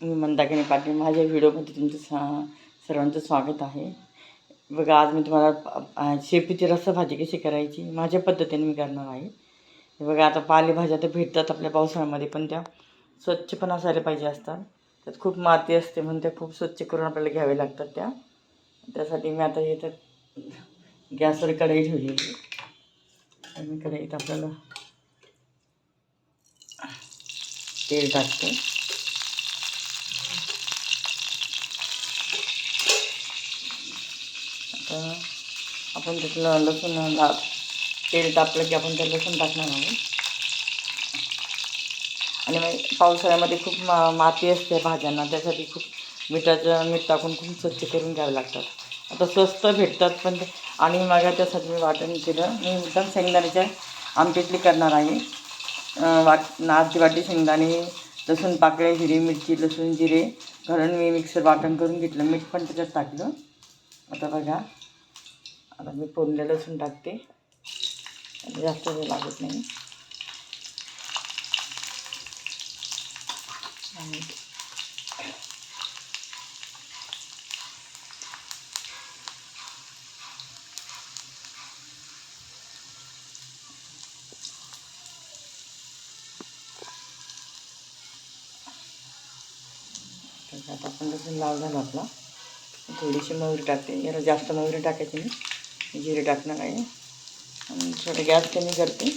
मी मंदाकिनी पाटील माझ्या व्हिडिओमध्ये तुमचं सा सर्वांचं स्वागत आहे. बघा आज मी तुम्हाला शेपीची रसभाजी कशी करायची माझ्या पद्धतीने मी करणार आहे. हे बघा आता पालेभाज्या तर भेटतात आपल्या पावसाळ्यामध्ये पण त्या स्वच्छ पण असायला पाहिजे असतात. त्यात खूप माती असते म्हणून त्या खूप स्वच्छ करून आपल्याला घ्यावे लागतात त्या. त्यासाठी मी आता हे तर गॅसवर कढई ठेवली मी आणि कढईत आपल्याला तेल टाकते. आता आपण त्यातलं लसूण ला तेल तापलं की आपण त्या लसूण टाकणार आहोत. आणि मग पावसाळ्यामध्ये खूप मा माती असते भाज्यांना त्यासाठी खूप मिठाचं मीठ टाकून खूप स्वच्छ करून घ्यावे लागतात आता स्वस्त भेटतात पण ते आणि मग त्यासाठी मी वाटण केलं. मी एकदम शेंगदाण्याच्या आमटीतली करणार आहे. वाट नाची वाटी शेंगदाणे लसूण पाकळे हिरवी मिरची लसूण जिरे घालून मी मिक्सर वाटण करून घेतलं. मीठ पण त्याच्यात टाकलं. आता बघा. आता मी फोडलेलं लसूण टाकते. जास्त वेळ लागत नाही. आणि आता आपण लसूण लाल झाला आपला. थोडीशी मोहरी टाकते. याला जास्त मोहरी टाकायची मी जिरे टाकणार आहे आणि थोडं गॅस कमी करते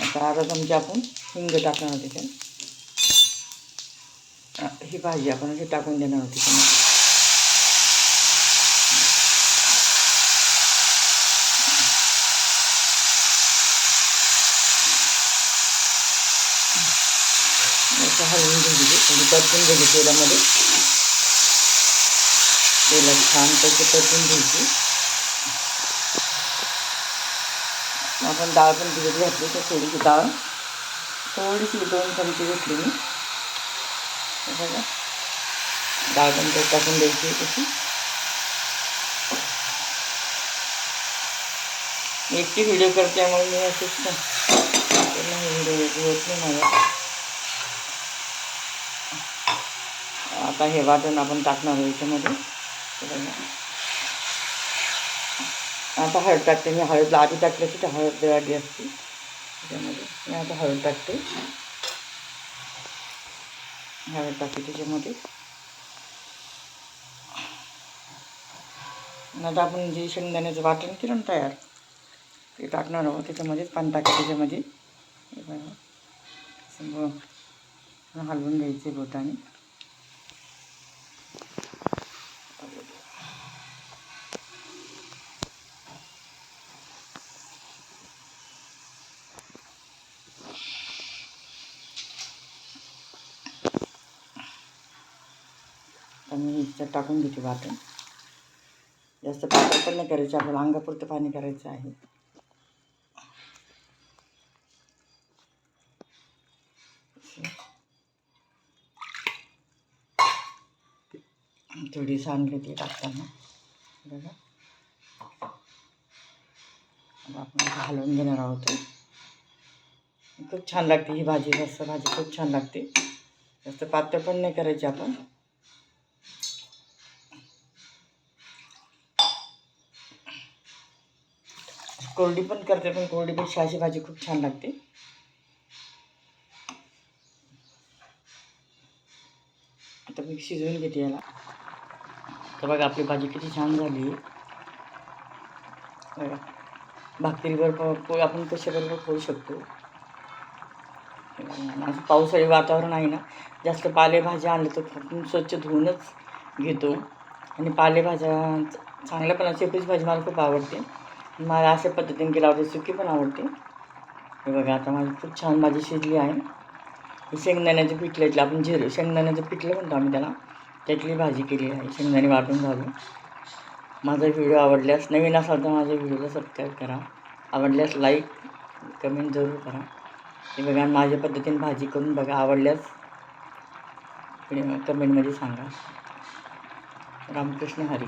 आता अर्धा चमचा हिंग टाकणार होते अ, ही भाजी आपण अशी टाकून देणार होती असं हलवून घ्यायची थोडी परतून घ्यायची तेलामध्ये तेलात छानपैकी परतून घ्यायची. आपण डाळ पण भिजत घातली तर थोडीशी डाळ थोडीशी दोन चमचे घेतली मी. बघा. डाळ पण ते टाकून द्यायची तशी. एकटी व्हिडिओ करते मग मी असेच होत नाही आता हे वाटण आपण टाकणार याच्यामध्ये. आता हळद टाकते मी हळद आधी टाकली की हळद आधी असते त्याच्यामध्ये मी आता हळद टाकते हळद टाकते त्याच्यामध्ये आणि आता आपण जे शेंगदाण्याचं वाटण किरण तयार ते टाकणार आहोत त्याच्यामध्येच पाणी टाकते त्याच्यामध्ये हलवून घ्यायचे बोटाने आणि ह्याच्यात टाकून घेते वाटण. जास्त पातळ पण नाही करायचं, आपल्याला अंगापुरतं पाणी करायचं आहे. थोडी सांडली ती टाकताना. बघा. आता आपण आता हलवून घेणार आहोत. खूप छान लागते ही भाजी रस्सा भाजी खूप छान लागते. जास्त पातळ पण नाही करायची आपण. कोरडी पण करते पण कोरडीपेक्षा अशी भाजी खूप छान लागते. आता मी शिजवून घेते याला. तर बघा आपली भाजी किती छान झाली. बघा भाकरीवर पोळी आपण कशाबरोबर खाऊ शकतो? असं पावसाळी वातावरण आहे ना जास्त पालेभाज्या आणलं तर आपण स्वच्छ धुवूनच घेतो. आणि पालेभाज्या चांगल्या पण शेपूची भाजी मला खूप आवडते. मला अशा पद्धतीने केला आवडते सुकी पण आवडते. हे बघा आता माझी खूप छान भाजी शिजली आहे. हे शेंगदाण्याचं पिठलं इथलं आपण जिरं शेंगदाण्याचं पिठलं म्हणतो आम्ही त्याला. त्यातली भाजी केली आहे शेंगदाणे वाटून घालून. माझा व्हिडिओ आवडल्यास नवीन असाल तर माझ्या व्हिडिओला सबस्क्राईब करा. आवडल्यास लाईक कमेंट जरूर करा. हे बघा माझ्या पद्धतीने भाजी करून बघा आवडल्यास कमेंटमध्ये सांगा. रामकृष्ण हरी.